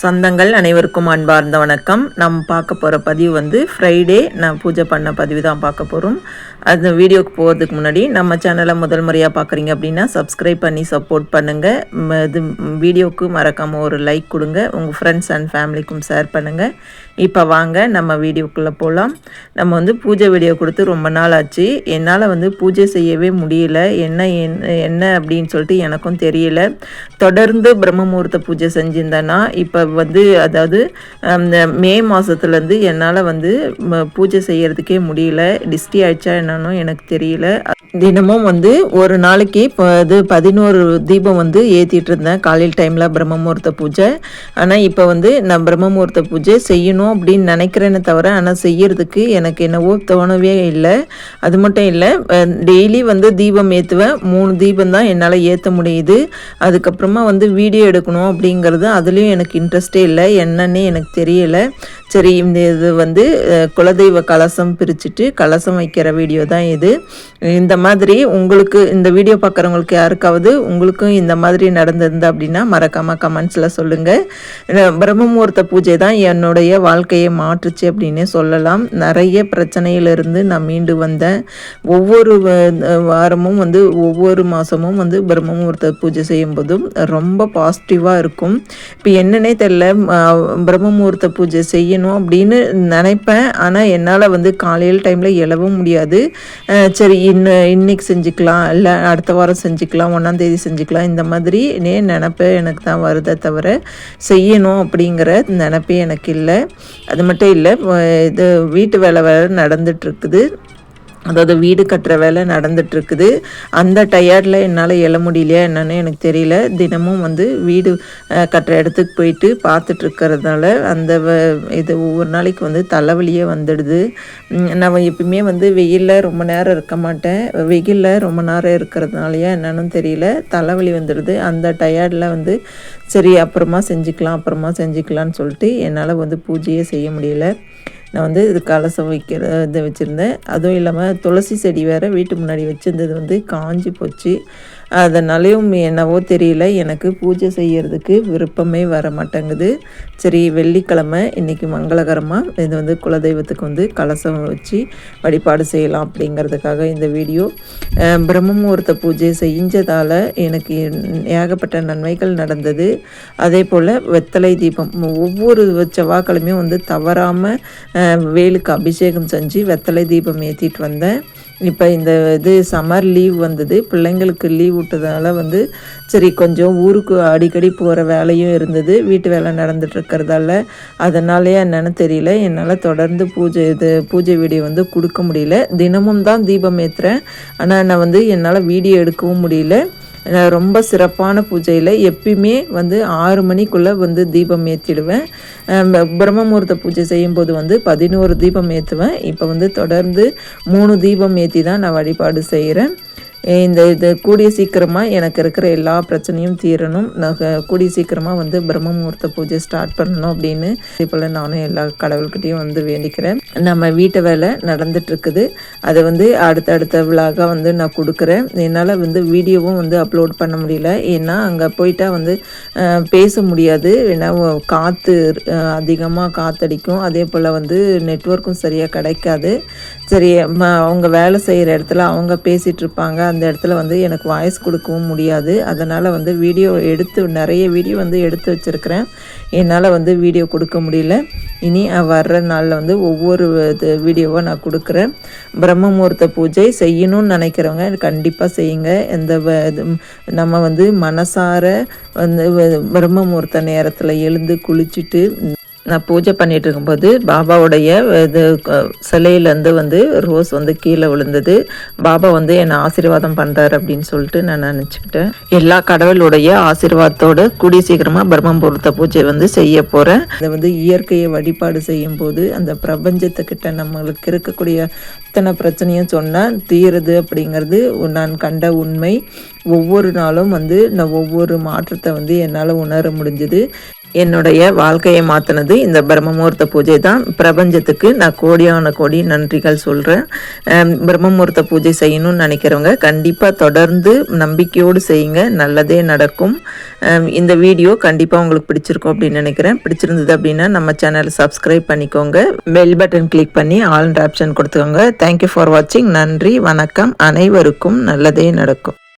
சொந்தங்கள் அனைவருக்கும் அன்பார்ந்த வணக்கம். நம்ம பார்க்க போகிற பதிவு வந்து ஃப்ரைடே நான் பூஜை பண்ண பதிவு தான் பார்க்க போகிறோம் அந்த வீடியோக்கு போகிறதுக்கு முன்னாடி நம்ம சேனலை முதல் முறையாக பார்க்குறீங்க அப்படின்னா சப்ஸ்கிரைப் பண்ணி சப்போர்ட் பண்ணுங்கள் இது வீடியோக்கு மறக்காமல் ஒரு லைக் கொடுங்க. உங்கள் ஃப்ரெண்ட்ஸ் அண்ட் ஃபேமிலிக்கும் ஷேர் பண்ணுங்கள் இப்போ வாங்க நம்ம வீடியோக்குள்ளே போகலாம் நம்ம வந்து பூஜை வீடியோ கொடுத்து ரொம்ப நாள் ஆச்சு. என்னால் வந்து பூஜை செய்யவே முடியல. என்ன என்ன என்ன அப்படின்னு சொல்லிட்டு எனக்கும் தெரியல. தொடர்ந்து பிரம்ம முகூர்த்த பூஜை செஞ்சிருந்தேன்னா இப்போ வந்து அதாவது அந்த மே மாதத்துலேருந்து என்னால் வந்து பூஜை செய்கிறதுக்கே முடியல. டிஸ்டி ஆயிடுச்சா என்னன்னு எனக்கு தெரியல. தினமும் வந்து ஒரு நாளைக்கு இப்போ இது பதினோரு தீபம் வந்து ஏற்றிட்டு இருந்தேன் காலையில் டைமில் பிரம்மமுகூர்த்த பூஜை. ஆனால் இப்போ வந்து நான் பிரம்மமுகூர்த்த பூஜை செய்யணும் அப்படின்னு நினைக்கிறேனே தவிர ஆனால் செய்யறதுக்கு எனக்கு என்னவோ தோணவே இல்லை. அது மட்டும் இல்லை டெய்லி வந்து தீபம் ஏற்றுவேன் மூணு தீபம் தான் என்னால் ஏற்ற முடியுது. அதுக்கப்புறமா வந்து வீடியோ எடுக்கணும் அப்படிங்கிறது அதுலேயும் எனக்கு இன்ட்ரெஸ்ட் இல்லை. என்னன்னே எனக்கு தெரியலை. சரி இந்த இது வந்து குலதெய்வ கலசம் பிரிச்சுட்டு கலசம் வைக்கிற வீடியோ தான் இது. இந்த மாதிரி உங்களுக்கு இந்த வீடியோ பார்க்குறவங்களுக்கு யாருக்காவது உங்களுக்கும் இந்த மாதிரி நடந்திருந்தது அப்படின்னா மறக்காமல் கமெண்ட்ஸில் சொல்லுங்கள் பிரம்ம முகூர்த்த பூஜை தான் என்னுடைய வாழ்க்கையை மாற்றுச்சு அப்படின்னே சொல்லலாம். நிறைய பிரச்சனையிலிருந்து நான் மீண்டு வந்தேன். ஒவ்வொரு வ- வாரமும் வந்து ஒவ்வொரு மாதமும் வந்து பிரம்ம முகூர்த்த பூஜை செய்யும்போதும் ரொம்ப பாசிட்டிவாக இருக்கும். இப்போ என்னன்னே தெரில பிரம்ம முகூர்த்த பூஜை செய்யணும் அப்படின்னு நினைப்பேன். ஆனால் என்னால் வந்து காலையில் டைமில் எழவும் முடியாது. சரி இன்னும் இன்னைக்கு செஞ்சுக்கலாம் இல்லை அடுத்த வாரம் செஞ்சுக்கலாம் ஒன்றாந்தேதி செஞ்சுக்கலாம் இந்த மாதிரி நே நினப்பு எனக்கு தான் வருதே தவிர செய்யணும் அப்படிங்கிற நினப்பே எனக்கு இல்லை. அது மட்டும் இல்லை இது வீட்டு வேலை வேறு நடந்துகிட்ருக்குது அதாவது வீடு கட்டுற வேலை நடந்துட்டுருக்குது. அந்த டயர்டில் என்னால் எழ முடியலையா என்னன்னு எனக்கு தெரியல. தினமும் வந்து வீடு கட்டுற இடத்துக்கு போயிட்டு பார்த்துட்ருக்கிறதுனால அந்த இது ஒவ்வொரு நாளைக்கு வந்து தலைவலியே வந்துடுது. நான் எப்பயுமே வந்து வெயிலில் ரொம்ப நேரம் இருக்க மாட்டேன். வெயிலில் ரொம்ப நேரம் இருக்கிறதுனாலயா என்னன்னு தெரியல. தலைவலி வந்துடுது. அந்த டயர்டில் வந்து சரி அப்புறமா செஞ்சுக்கலாம் அப்புறமா செஞ்சுக்கலான்னு சொல்லிட்டு என்னால் வந்து பூஜையே செய்ய முடியல. நான் வந்து இது கலசம் வைக்கிற இது வச்சுருந்தேன். அதுவும் இல்லாமல் துளசி செடி வேறு வீட்டு முன்னாடி வச்சுருந்தது வந்து காஞ்சி போச்சு. அதனாலையும் என்னவோ தெரியல. எனக்கு பூஜை செய்கிறதுக்கு விருப்பமே வர மாட்டேங்குது சரி வெள்ளிக்கிழமை இன்றைக்கி மங்களகரமாக இது வந்து குலதெய்வத்துக்கு வந்து கலசம் வச்சு வழிபாடு செய்யலாம் அப்படிங்கிறதுக்காக இந்த வீடியோ. அஹ் பிரம்ம முகூர்த்த பூஜை செஞ்சதால் எனக்கு ஏகப்பட்ட நன்மைகள் நடந்தது. அதே போல் வெத்தலை தீபம் ஒவ்வொரு செவ்வாய்க்கிழமையும் வந்து தவறாமல் வேலுக்கு அபிஷேகம் செஞ்சு வெத்தலை தீபம் ஏற்றிட்டு வந்தேன். இப்போ இந்த இது சம்மர் லீவ் வந்தது. பிள்ளைங்களுக்கு லீவ் விட்டதால வந்து சரி கொஞ்சம் ஊருக்கு அடிக்கடி போகிற வேலையும் இருந்தது. வீட்டு வேலை நடந்துட்டுருக்கிறதால அதனாலேயே என்னென்னு தெரியல. என்னால் தொடர்ந்து பூஜை இது பூஜை வீடியோ வந்து கொடுக்க முடியல. தினமும் தான் தீபம் ஏற்றுறேன் ஆனால் நான் வந்து என்னால் வீடியோ எடுக்கவும் முடியல. ரொம்ப சிறப்பான பூஜையில் எப்பயுமே வந்து ஆறு மணிக்குள்ளே வந்து தீபம் ஏற்றிடுவேன் பிரம்மமுகூர்த்த பூஜை செய்யும்போது வந்து பதினோரு தீபம் ஏற்றுவேன் இப்போ வந்து தொடர்ந்து மூணு தீபம் ஏற்றி தான் நான் வழிபாடு செய்கிறேன் இந்த இது கூடிய சீக்கிரமாக எனக்கு இருக்கிற எல்லா பிரச்சனையும் தீரணும். நான் கூடிய சீக்கிரமாக வந்து பிரம்ம முகூர்த்த பூஜை ஸ்டார்ட் பண்ணணும் அப்படின்னு இதே போல் நானும் எல்லா கடவுள்கிட்டையும் வந்து வேண்டிக்கிறேன். நம்ம வீட்டு வேலை நடந்துட்டுருக்குது. அதை வந்து அடுத்தடுத்த விழாக வந்து நான் கொடுக்குறேன். என்னால் வந்து வீடியோவும் வந்து அப்லோட் பண்ண முடியல. ஏன்னா அங்கே போயிட்டா வந்து பேச முடியாது. ஏன்னா காற்று அதிகமாக காற்றடிக்கும் அதே போல் வந்து நெட்வொர்க்கும் சரியாக கிடைக்காது. சரி ம- அவங்க வேலை செய்கிற இடத்துல அவங்க பேசிகிட்ருப்பாங்க அந்த இடத்துல வந்து எனக்கு வாய்ஸ் கொடுக்கவும் முடியாது. அதனால் வந்து வீடியோ எடுத்து நிறைய வீடியோ வந்து எடுத்து வச்சுருக்கிறேன். என்னால் வந்து வீடியோ கொடுக்க முடியல. இனி வர்ற நாளில் வந்து ஒவ்வொரு இது வீடியோவாக நான் கொடுக்குறேன். பிரம்ம முகூர்த்த பூஜை செய்யணும்னு நினைக்கிறவங்க கண்டிப்பாக செய்யுங்க. எந்த வ- இது நம்ம வந்து மனசார வந்து வ- பிரம்ம முகூர்த்த நேரத்தில் எழுந்து குளிச்சுட்டு நான் பூஜை பண்ணிட்டு இருக்கும்போது பாபாவுடைய இது சிலையிலேருந்து வந்து ரோஸ் வந்து கீழே விழுந்தது. பாபா வந்து என்னை ஆசீர்வாதம் பண்ணுறாரு அப்படின்னு சொல்லிட்டு நான் நினச்சிக்கிட்டேன். எல்லா கடவுளுடைய ஆசீர்வாதத்தோடு கூடிய சீக்கிரமாக பிரம்மபுரத்தை பூஜை வந்து செய்ய போகிறேன் அதை வந்து இயற்கையை வழிபாடு செய்யும்போது அந்த பிரபஞ்சத்துக்கிட்ட நம்மளுக்கு இருக்கக்கூடிய அத்தனை பிரச்சனையும் சொன்னால் தீருது அப்படிங்கிறது நான் கண்ட உண்மை. ஒவ்வொரு நாளும் வந்து நான் ஒவ்வொரு மாற்றத்தை வந்து என்னால் உணர முடிஞ்சுது. என்னுடைய வாழ்க்கையை மாற்றினது இந்த பிரம்மமுகூர்த்த பூஜை தான் பிரபஞ்சத்துக்கு நான் கோடியான கோடி நன்றிகள் சொல்கிறேன் பிரம்மமுகூர்த்த பூஜை செய்யணும்னு நினைக்கிறவங்க கண்டிப்பாக தொடர்ந்து நம்பிக்கையோடு செய்யுங்க. நல்லதே நடக்கும். இந்த வீடியோ கண்டிப்பாக உங்களுக்கு பிடிச்சிருக்கும் அப்படின்னு நினைக்கிறேன். பிடிச்சிருந்தது அப்படின்னா நம்ம சேனலை சப்ஸ்கிரைப் பண்ணிக்கோங்க. பெல் பட்டன் கிளிக் பண்ணி ஆல் ஆப்ஷன் கொடுத்துக்கோங்க. தேங்க்யூ ஃபார் வாட்சிங் நன்றி வணக்கம். அனைவருக்கும் நல்லதே நடக்கும்.